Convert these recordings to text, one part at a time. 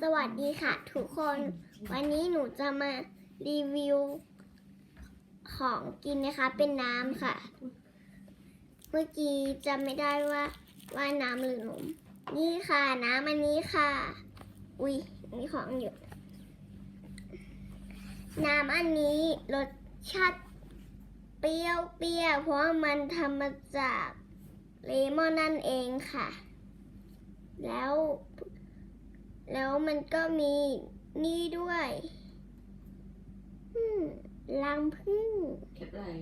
สวัสดีค่ะทุกคน วันนี้หนูจะมารีวิว ของกินนะคะ เป็นน้ำค่ะ เมื่อกี้จำไม่ได้ว่าว่าน้ำหรือนม นี่ค่ะน้ำอันนี้ค่ะ อุ้ยมีของอยู่น้ำอันนี้รสชาติเปรี้ยวเปรี้ยวเพราะมันทำมาจากเลมอนนั่นเองค่ะ แล้ว แล้วมันก็มีนี่ด้วยอืมรังพึ่งเก็บอะไร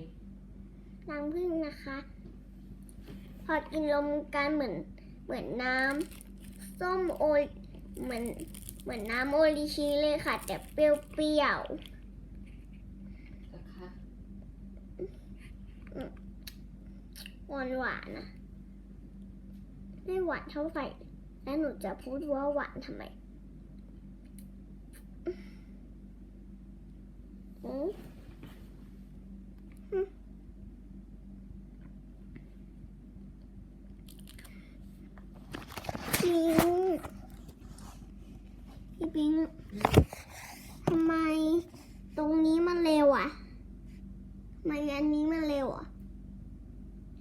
รังพึ่งนะคะ พอกินลมกันเหมือนเหมือนน้ำส้มโอเหมือนเหมือนน้ำโอริชิเลยค่ะ แต่เปรี้ยวนะคะๆหวานหวานๆนะไม่หวานเท่าไหร่แล้วหนูจะพูดว่าหวานทำไมอืม ปิงพี่ปิงทำไมตรงนี้มันเร็วอะทำไมอันนี้มันเร็วอะ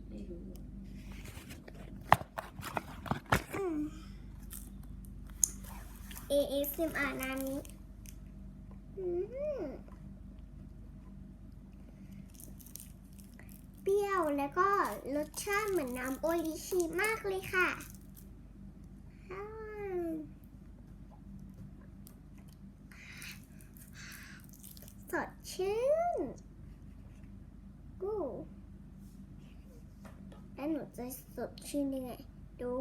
ไม่รู้อืม ASMR นานี้มเปรี้ยว แล้วก็รสชาติเหมือนน้ำโอริชิมากเลยค่ะสดชื่นกูแล้วหนูจะสดชื่นยังไง ดู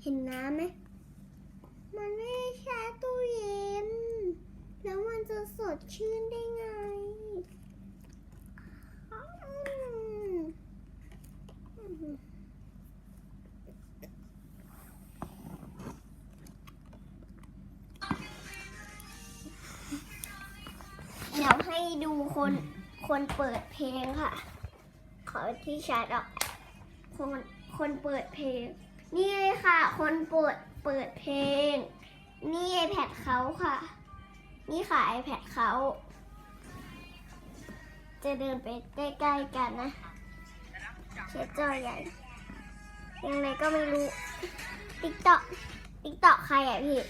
เห็นน้ำไหม มันไม่ใช้ตู้เย็น แล้วมันจะสดชื่นได้ไง ให้ดูคนคนเปิดเพลงค่ะ ขอที่ชาร์จออกคนคนเปิดเพลง นี่เลยค่ะ คนเปิดเปิดเพลง นี่ iPad เขาค่ะ นี่ค่ะ iPad เขาจะเดินไปใกล้ๆกันนะเช็ดจอใหญ่ยังไงก็ไม่รู้ติ๊กต็อกติ๊กต็อกใครอะพี่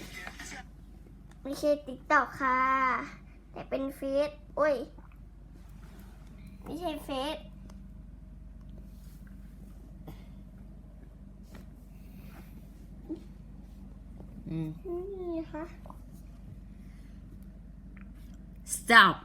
ไม่ใช่ติ๊กต็อกค่ะ แต่เป็นเฟซโอ้ย ไม่ใช่เฟซอืมนี่ค่ะ stop